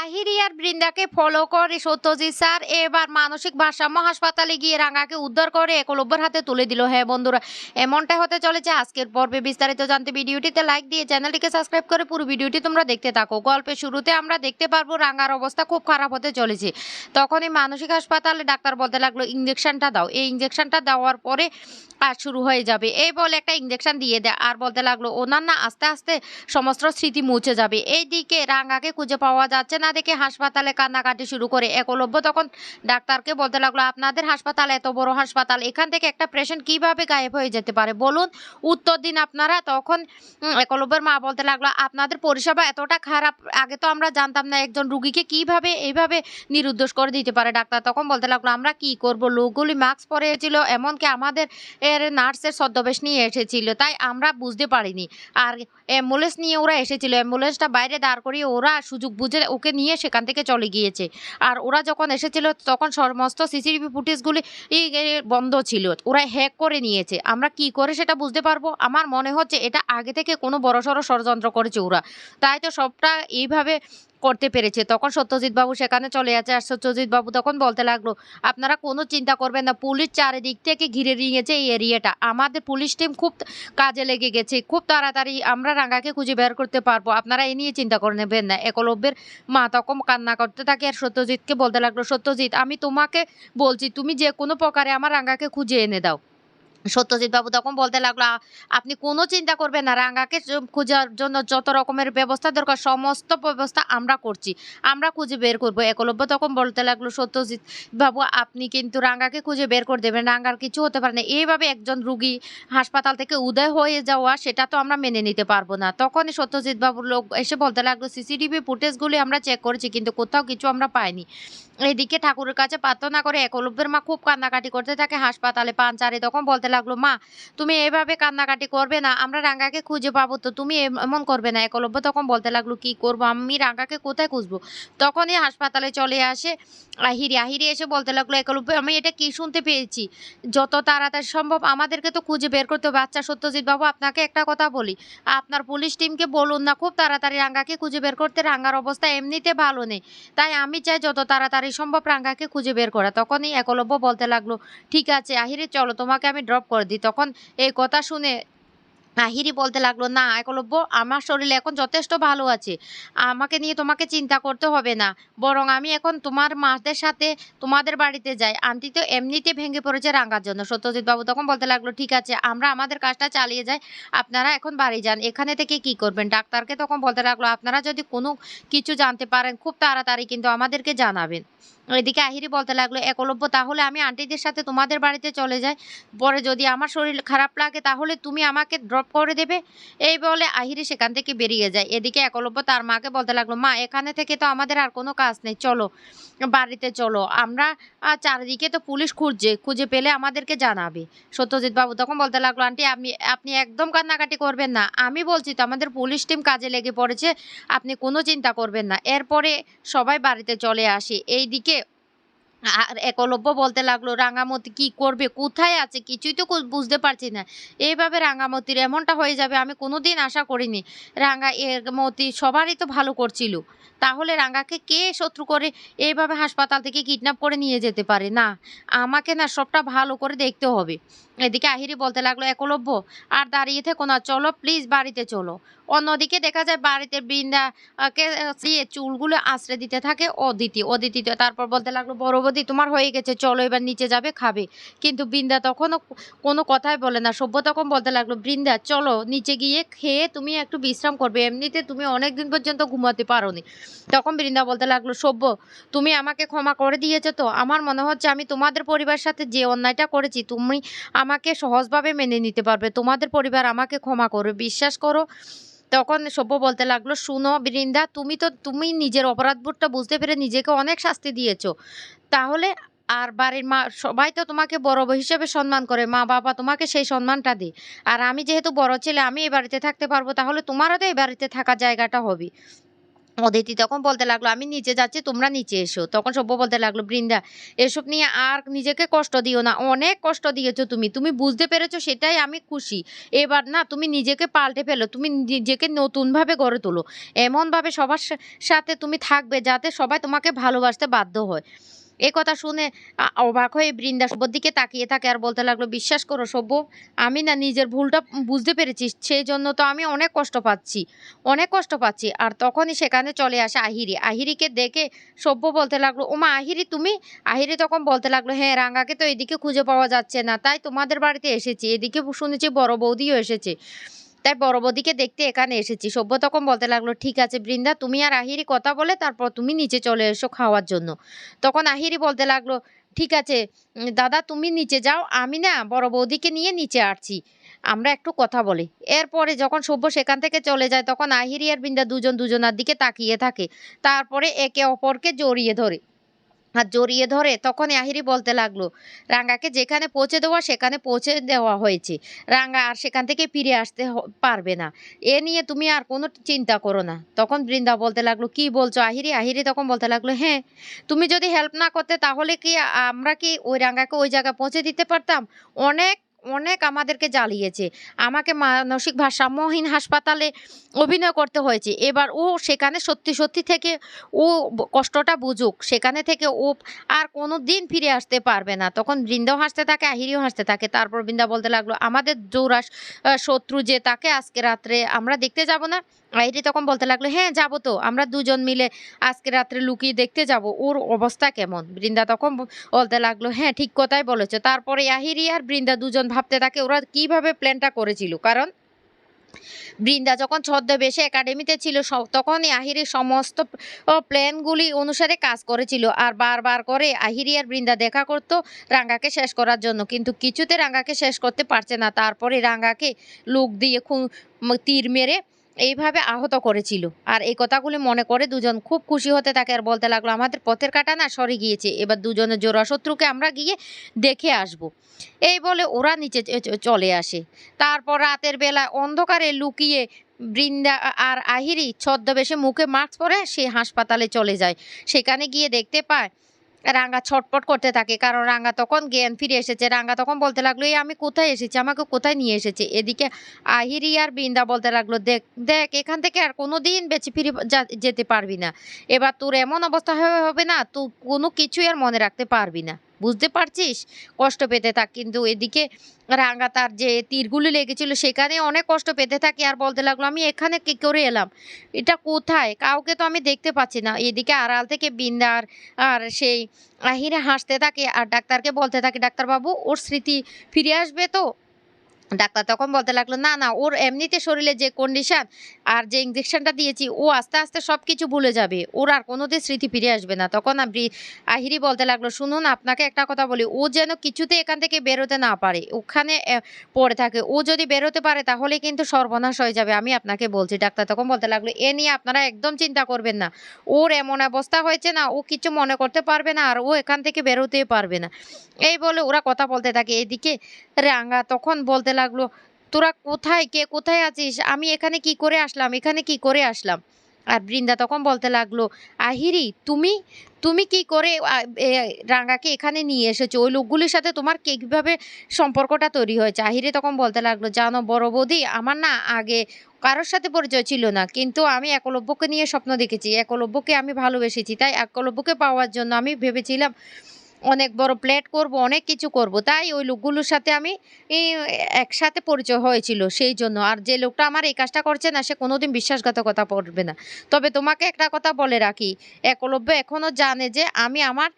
আর বৃন্দাকে follow করে Satyajit sir. এবার মানসিক ভারসাম্য হাসপাতালে গিয়ে রাঙাকে উদ্ধার করে একলব্যের হাতে তুলে দিল। হ্যাঁ বন্ধুরা, এমনটাই হতে চলেছে আজকের পর্বে। বিস্তারিত জানতে ভিডিওটিতে লাইক দিয়ে চ্যানেলটিকে সাবস্ক্রাইব করে পুরো ভিডিওটি তোমরা দেখতে থাকো। গল্পের শুরুতে আমরা দেখতে পারব রাঙার অবস্থা খুব খারাপ হতে চলেছে। তখনই মানসিক হাসপাতালে ডাক্তার বলতে লাগল ইঞ্জেকশনটা দাও। এই ইঞ্জেকশনটা দেওয়ার পরে কাজ শুরু হয়ে যাবে। এই বলে একটা ইঞ্জেকশন দিয়ে দেয় আর বলতে লাগল ওনার না আস্তে আস্তে সমস্ত স্মৃতি মুছে যাবে। এইদিকে রাঙাকে খুঁজে পাওয়া যাচ্ছে না। দেখে হাসপাতালে কান্নাকাটি শুরু করে। একলব্য তখন ডাক্তারকে বলতে লাগল, আপনাদের হাসপাতাল এত বড় হাসপাতাল, এখান থেকে একটা পেশেন্ট কীভাবে গায়েব হয়ে যেতে পারে? বলুন, উত্তর দিন আপনারা। তখন একলব্যের মা বলতে লাগল, আপনাদের পরিষেবা এতটা খারাপ, আগে তো আমরা জানতাম না একজন রুগীকে কীভাবে, এইভাবে নিরুদ্দেশ করে দিতে পারে ডাক্তার। তখন বলতে লাগল, আমরা কি করব? লোকগুলি মাস্ক পরে ছিল এমনকি আমাদের এর নার্সের ছদ্মবেশ নিয়ে এসেছিল, তাই আমরা বুঝতে পারিনি। আর অ্যাম্বুলেন্স নিয়ে ওরা এসেছিল অ্যাম্বুলেন্সটা বাইরে দাঁড় করিয়ে ওরা সুযোগ বুঝে ওকে নিয়ে সেখান থেকে চলে গিয়েছে। আর ওরা যখন এসেছিল, তখন সমস্ত সিসিটিভি ফুটেজগুলি বন্ধ ছিল। ওরা হ্যাক করে নিয়েছে। আমরা কি করে সেটা বুঝতে পারব? আমার মনে হচ্ছে এটা আগে থেকে কোনো বড়সড় ষড়যন্ত্র করেছে ওরা। তাই তো সবটা এইভাবে করতে পেরেছে। তখন সত্যজিৎ বাবু সেখানে চলে আছে আর সত্যজিৎ বাবু তখন বলতে লাগল, আপনারা কোনো চিন্তা করবেন না, পুলিশ চারিদিক থেকে ঘিরে নিয়েছে এই এরিয়াটা। আমাদের পুলিশ টিম খুব কাজে লেগে গেছে। খুব তাড়াতাড়ি আমরা রাঙ্গাকে খুঁজে বের করতে পারব। আপনারা এই নিয়ে চিন্তা করে নেবেন না। একলব্যের মা তখন কান্না করতে থাকে আর সত্যজিৎকে বলতে লাগল, সত্যজিৎ, আমি তোমাকে বলছি, তুমি যে কোনো প্রকারে আমার রাঙ্গাকে খুঁজে এনে দাও। সত্যজিৎ বাবু তখন বলতে লাগল আপনি কোনো চিন্তা করবেন না, রাঙ্গাকে খোঁজার জন্য যত রকমের ব্যবস্থা দরকার, সমস্ত ব্যবস্থা আমরা করছি। আমরা খুঁজে বের করব। একলব্য তখন বলতে লাগল, সত্যজিৎ বাবু, আপনি কিন্তু রাঙ্গাকে খুঁজে বের করে দেবেন, রাঙ্গার কিছু হতে পারে না। এইভাবে একজন রুগী হাসপাতাল থেকে উদয় হয়ে যাওয়া, সেটা তো আমরা মেনে নিতে পারব না। তখনই সত্যজিৎ বাবুর লোক এসে বলতে লাগল, সিসিটিভি ফুটেজগুলি আমরা চেক করেছি, কিন্তু কোথাও কিছু আমরা পাইনি। এদিকে ঠাকুরের কাছে প্রার্থনা করে একলব্যের মা খুব কান্নাকাটি করতে থাকে হাসপাতালে পাঞ্চারে তখন বলতে লাগল, মা, তুমি এভাবে কান্নাকাটি করবে না, আমরা রাঙ্গাকে খুঁজে পাবো তো, তুমি এম- এমন করবে না। একলব্য তখন বলতে লাগল, কি করব? আমি রাঙ্গাকে কোথায় খুঁজবো? তখনই হাসপাতালে চলে আসে আহিরি। আহিরি এসে বলতে লাগল একলব্য আমি এটা কি শুনতে পেয়েছি? যত তাড়াতাড়ি সম্ভব আমাদেরকে তো খুঁজে বের করতে আচ্ছা সত্যজিৎ বাবু, আপনাকে একটা কথা বলি। আপনার পুলিশ টিমকে বলুন না, খুব তাড়াতাড়ি রাঙ্গাকে খুঁজে বের করতে। রাঙ্গার অবস্থা এমনিতে ভালো নেই। তাই আমি চাই যত তাড়াতাড়ি সম্ভব রাঙ্গাকে খুঁজে বের করা। তখনই একলব্য বলতে লাগল, ঠিক আছে, আহিরে চলো, তোমাকে আমি ড্রপ করে দিই। তখন এই কথা শুনে আহিরি বলতে লাগল, না, একলব্য, আমার শরীর এখন যথেষ্ট ভালো আছে। আমাকে নিয়ে তোমাকে চিন্তা করতে হবে না। বরং আমি এখন তোমার মাদের সাথে তোমাদের বাড়িতে যাই। আন্টি তো এমনিতে ভেঙে পড়েছে রাঙ্গার জন্য। সত্যজিৎ বাবু তখন বলতে লাগল, ঠিক আছে, আমরা আমাদের কাজটা চালিয়ে যাই। আপনারা এখন বাড়ি যান। এখানে থেকে কি করবেন? ডাক্তারকে তখন বলতে লাগল, আপনারা যদি কোনো কিছু জানতে পারেন, খুব তাড়াতাড়ি কিন্তু আমাদেরকে জানাবেন। এদিকে আহিরি বলতে লাগল একলব্য তাহলে আমি আন্টিদের সাথে তোমাদের বাড়িতে চলে যাই। পরে যদি আমার শরীর খারাপ লাগে, তাহলে তুমি আমাকে ড্রপ করে দেবে। এই বলে আহিরি সেখান থেকে বেরিয়ে যায়। এদিকে একলব্য তার মাকে বলতে লাগল, মা, এখানে থেকে তো আমাদের আর কোনো কাজ নেই, চলো, বাড়িতে চলো। আমরা চারিদিকে তো পুলিশ খুঁজছে, খুঁজে পেলে আমাদেরকে জানাবে। সত্যজিৎ বাবু তখন বলতে লাগল, আন্টি, আপনি আপনি একদম কান্নাকাটি করবেন না। আমি বলছি তো, আমাদের পুলিশ টিম কাজে লেগে পড়েছে, আপনি কোনো চিন্তা করবেন না। এরপরে সবাই বাড়িতে চলে আসে। এইদিকে আর একলব্য বলতে লাগল, রাঙামতি কি করবে? কোথায় আছে? কিছুই তো বুঝতে পারছি না। এইভাবে রাঙামতির এমনটা হয়ে যাবে আমি কোনোদিন আশা করিনি। রাঙা এর মতি সবারই তো ভালো করছিল। তাহলে রাঙাকে কে শত্রু করে এইভাবে হাসপাতাল থেকে কিডন্যাপ করে নিয়ে যেতে পারে? না, আমাকে না সবটা ভালো করে দেখতে হবে। এদিকে আহিরি বলতে লাগল, একলব্য, আর দাঁড়িয়ে থেকো না, চলো প্লিজ বাড়িতে চলো। অন্যদিকে দেখা যায় বাড়িতে বৃন্দাকে চুলগুলো আশ্রে দিতে থাকে অদিতি। অদিতি তারপর বলতে লাগল বড় বৌদি তোমার হয়ে গেছে, চলো এবার নিচে যাবে, খাবে। কিন্তু বৃন্দা তখনও কোনো কথাই বলে না। সভ্য তখন বলতে লাগল, বৃন্দা, চলো নিচে গিয়ে খেয়ে তুমি একটু বিশ্রাম করবে। এমনিতে তুমি অনেক দিন পর্যন্ত ঘুমাতে পারোনি। তখন বৃন্দা বলতে লাগল, সভ্য, তুমি আমাকে ক্ষমা করে দিয়েছ তো? আমার মনে হচ্ছে আমি তোমাদের পরিবারের সাথে যে অন্যায়টা করেছি, তুমি আমাকে সহজভাবে মেনে নিতে পারবে। তোমাদের পরিবার আমাকে ক্ষমা করবে। বিশ্বাস করো তখন সভ্য বলতে লাগল, শুনো বৃন্দা, তুমি তো, তুমি নিজের অপরাধবোধটা বুঝতে পেরে নিজেকে অনেক শাস্তি দিয়েছ। তাহলে আর বাড়ির মা, সবাই তো তোমাকে বড় হিসেবে সম্মান করে, মা বাবা তোমাকে সেই সম্মানটা দিই আর আমি যেহেতু বড় ছেলে, আমি এই বাড়িতে থাকতে পারব, তাহলে তোমারও তো এই বাড়িতে থাকার জায়গাটা হবে। অদিতি তখন বলতে লাগল, আমি নিচে যাচ্ছি, তোমরা নিচে এসো। তখন সভ্য বলতে লাগল, বৃন্দা, এসব নিয়ে আর নিজেকে কষ্ট দিও না, অনেক কষ্ট দিয়েছ তুমি। তুমি বুঝতে পেরেছ, সেটাই আমি খুশি। এবার না, তুমি নিজেকে পাল্টে ফেলো, তুমি নিজেকে নতুনভাবে গড়ে তোলো। এমনভাবে সবার সাথে তুমি থাকবে যাতে সবাই তোমাকে ভালোবাসতে বাধ্য হয়। এই কথা শুনে অবাক হয়ে বৃন্দা সব্যর দিকে তাকিয়ে থাকে আর বলতে লাগল, বিশ্বাস করো সভ্য আমি না নিজের ভুলটা বুঝতে পেরেছি সেই জন্য তো আমি অনেক কষ্ট পাচ্ছি, অনেক কষ্ট পাচ্ছি। আর তখনই সেখানে চলে আসে আহিরি। আহিরিকে দেখে সভ্য বলতে লাগল, ওমা, আহিরি তুমি? আহিরি তখন বলতে লাগল হ্যাঁ রাঙ্গাকে তো এদিকে খুঁজে পাওয়া যাচ্ছে না, তাই তোমাদের বাড়িতে এসেছি। এদিকে শুনেছি বড় বৌদিও এসেছে। তাই বড় বৌদিকে দেখতে এখানে এসেছি। সভ্য তখন বলতে লাগল, ঠিক আছে বৃন্দা, তুমি আর আহিরি কথা বলে তারপর তুমি নিচে চলে এসো খাওয়ার জন্য। তখন আহিরি বলতে লাগল, ঠিক আছে দাদা তুমি নিচে যাও, আমি না বড় বৌদিকে নিয়ে নিচে আসছি, আমরা একটু কথা বলি। এরপরে যখন সভ্য সেখান থেকে চলে যায়, তখন আহিরি আর বৃন্দা দুজন দুজনার দিকে তাকিয়ে থাকে। তারপরে একে অপরকে জড়িয়ে ধরে। আর জড়িয়ে ধরে তখন আহিরি বলতে লাগল, রাঙ্গাকে যেখানে পৌঁছে দেওয়া সেখানে পৌঁছে দেওয়া হয়েছে। রাঙ্গা আর সেখান থেকে ফিরে আসতে পারবে না। এ নিয়ে তুমি আর কোনো চিন্তা করো না। তখন বৃন্দা বলতে লাগল, কি বলছো আহিরি? আহিরি তখন বলতে লাগল হ্যাঁ তুমি যদি হেল্প না করতে তাহলে কি আমরা কি ওই রাঙ্গাকে ওই জায়গায় পৌঁছে দিতে পারতাম? অনেক অনেক আমাদেরকে জ্বালিয়েছে। আমাকে মানসিক ভারসাম্যহীন হাসপাতালে অভিনয় করতে হয়েছে। এবার ও সেখানে সত্যি সত্যি থেকে ও কষ্টটা বুঝুক। সেখানে থেকে ও আর কোনো দিন ফিরে আসতে পারবে না। তখন বৃন্দাও হাসতে থাকে, আহিরিও হাসতে থাকে। তারপর বৃন্দা বলতে লাগল, আমাদের জৌরাস শত্রু যে তাকে আজকে রাত্রে আমরা দেখতে যাব না? আহিরি তখন বলতে লাগল হ্যাঁ যাব তো। আমরা দুজন মিলে আজকে রাত্রে লুকিয়ে দেখতে যাব। ওর অবস্থা কেমন? বৃন্দা তখন বলতে লাগল হ্যাঁ ঠিক কথাই বলেছ। তারপরে আহিরি আর বৃন্দা দুজন ভাবতে থাকে ওরা কীভাবে প্ল্যানটা করেছিল। কারণ বৃন্দা যখন ছদ্মবেশে একাডেমিতে ছিল তখন তখনই আহিরি সমস্ত প্ল্যানগুলি অনুসারে কাজ করেছিল। আর বারবার করে আহিরি আর বৃন্দা দেখা করতো রাঙ্গাকে শেষ করার জন্য। কিন্তু কিছুতে রাঙ্গাকে শেষ করতে পারছে না। তারপরে রাঙ্গাকে লোক দিয়ে খুন তীর মেরে এইভাবে আহত করেছিল। আর এই কথাগুলি মনে করে দুজন খুব খুশি হতে থাকে আর বলতে লাগল, আমাদের পথের কাটা না সরে গিয়েছে, এবার দুজনের জোড়া শত্রুকে আমরা গিয়ে দেখে আসব। এই বলে ওরা নিচে চলে আসে। তারপর রাতের বেলা অন্ধকারে লুকিয়ে বৃন্দা আর আহিরি ছদ্মবেশে মুখে মাস্ক পরে সে হাসপাতালে চলে যায়। সেখানে গিয়ে দেখতে পায় রাঙ্গা ছটপট করতে থাকে, কারণ রাঙ্গা তখন জ্ঞান ফিরে এসেছে। রাঙ্গা তখন বলতে লাগল, এই আমি কোথায় এসেছি? আমাকে কোথায় নিয়ে এসেছে? এদিকে আহিরি আর বৃন্দা বলতে লাগল, দেখ দেখ, এখান থেকে আর কোনো দিন বেঁচে ফিরে যেতে পারবি না। এবার তোর এমন অবস্থা হবে না, তুই কোনো কিছুই আর মনে রাখতে পারবি না। বুঝতে পারছিস? কষ্ট পেতে থাক। কিন্তু এদিকে রাঙ্গা তার যে তীরগুলি লেগেছিল, সেখানে অনেক কষ্ট পেতে থাকে। আর বলতে লাগল, আমি এখানে কি করে এলাম? এটা কোথায়? কাউকে তো আমি দেখতে পাচ্ছি না। এদিকে আড়াল থেকে বিন্দার আর সেই আহিরে হাসতে থাকে। আর ডাক্তারকে বলতে থাকে, ডাক্তারবাবু, ওর স্মৃতি ফিরে আসবে তো? ডাক্তার তখন বলতে লাগল, না না, ওর এমনিতে শরীরে যে কন্ডিশন আর যে ইঞ্জেকশনটা দিয়েছি, ও আস্তে আস্তে সব কিছু ভুলে যাবে। ওর আর কোনোদিন স্মৃতি ফিরে আসবে না। তখন আবরি- আহিরি বলতে লাগল, শুনুন, আপনাকে একটা কথা বলি, ও যেন কিছুতে এখান থেকে বেরোতে না পারে, ওখানে পড়ে থাকে। ও যদি বেরোতে পারে, তাহলে কিন্তু সর্বনাশ হয়ে যাবে, আমি আপনাকে বলছি। ডাক্তার তখন বলতে লাগল, এ নিয়ে আপনারা একদম চিন্তা করবেন না। ওর এমন অবস্থা হয়েছে না, ও কিছু মনে করতে পারবে না, আর ও এখান থেকে বেরোতে পারবে না। এই বলে ওরা কথা বলতে থাকে। এদিকে রাঙ্গা তখন বলতে লাগল, তোরা কোথায়? কে কোথায় আছিস? আমি এখানে কি করে আসলাম? এখানে কি করে আসলাম? আর বৃন্দা তখন বলতে লাগল, আহিরি, তুমি তুমি কি করে রাঙ্গাকে এখানে নিয়ে এসেছ? ওই লোকগুলির সাথে তোমার কীভাবে সম্পর্কটা তৈরি হয়েছে? আহিরি তখন বলতে লাগল, জানো বড় বৌদি, আমার না আগে কারোর সাথে পরিচয় ছিল না, কিন্তু আমি একলব্যকে নিয়ে স্বপ্ন দেখেছি। একলব্যকে আমি ভালোবেসেছি, তাই একলব্যকে পাওয়ার জন্য আমি ভেবেছিলাম অনেক বড় প্লেট করব, অনেক কিছু করব, তাই ওই লোকগুলোর সাথে আমি একসাথে পরিচয় হয়েছিল সেই জন্য। আর যে লোকটা আমার এই কাজটা করছে না, সে কোনোদিন বিশ্বাসঘাতকতা করবে না। তবে তোমাকে একটা কথা বলে রাখি, একলব্য এখনও জানে যে আমি আমার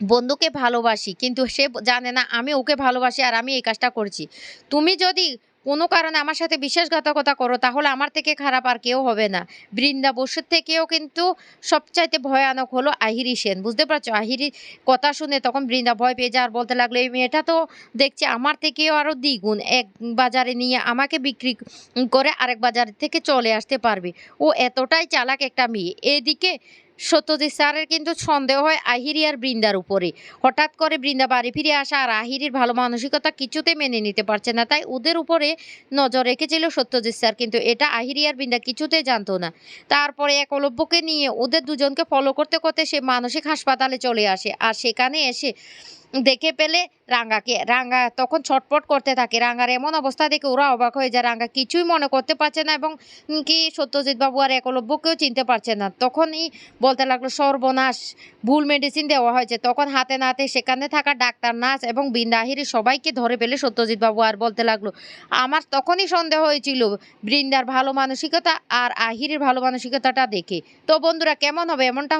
বন্ধুকে ভালোবাসি, কিন্তু সে জানে না আমি ওকে ভালোবাসি আর আমি এই কাজটা করছি। তুমি যদি কোনো কারণে আমার সাথে বিশ্বাসঘাতকতা করো, তাহলে আমার থেকে খারাপ আর কেউ হবে না। বৃন্দা বসুর থেকেও কিন্তু সবচাইতে ভয়ানক হলো আহিরি সেন। বুঝতে পারছ? আহিরি কথা শুনে তখন বৃন্দা ভয় পেয়ে যায় আর বলতে লাগল, এই মেয়েটা তো দেখছি আমার থেকেও আরও দ্বিগুণ। এক বাজারে নিয়ে আমাকে বিক্রি করে আরেক বাজার থেকে চলে আসতে পারবে। ও এতটাই চালাক একটা মেয়ে। এদিকে সত্যজিৎ স্যারের কিন্তু সন্দেহ হয় আহিরি আর বৃন্দার উপরে। হঠাৎ করে বৃন্দা বাড়ি ফিরে আসা আর আহিরির ভালো মানসিকতা কিছুতে মেনে নিতে পারছে না। তাই ওদের উপরে নজর রেখেছিল সত্যজিৎ স্যার, কিন্তু এটা আহিরি আর বৃন্দা কিছুতে জানতো না। তারপরে এক একলব্যকে নিয়ে ওদের দুজনকে ফলো করতে করতে সে মানসিক হাসপাতালে চলে আসে। আর সেখানে এসে দেখে পেলে রাঙ্গাকে। রাঙ্গা তখন ছটপট করতে থাকে। রাঙ্গার এমন অবস্থা দেখে ওরা অবাক হয়ে যায়। রাঙ্গা কিছুই মনে করতে পারছে না এবং কি সত্যজিৎ বাবু আর একলব্যকেও চিনতে পারছে না। তখনই বলতে লাগল, সর্বনাশ, ভুল মেডিসিন দেওয়া হয়েছে। তখন হাতে নাতে সেখানে থাকা ডাক্তার, নার্স এবং বৃন্দাহিরি সবাইকে ধরে পেলে সত্যজিৎ বাবু আর বলতে লাগল, আমার তখনই সন্দেহ হয়েছিল বৃন্দার ভালো মানসিকতা আর আহিরের ভালো মানসিকতাটা দেখে। তো বন্ধুরা, কেমন হবে? এমনটা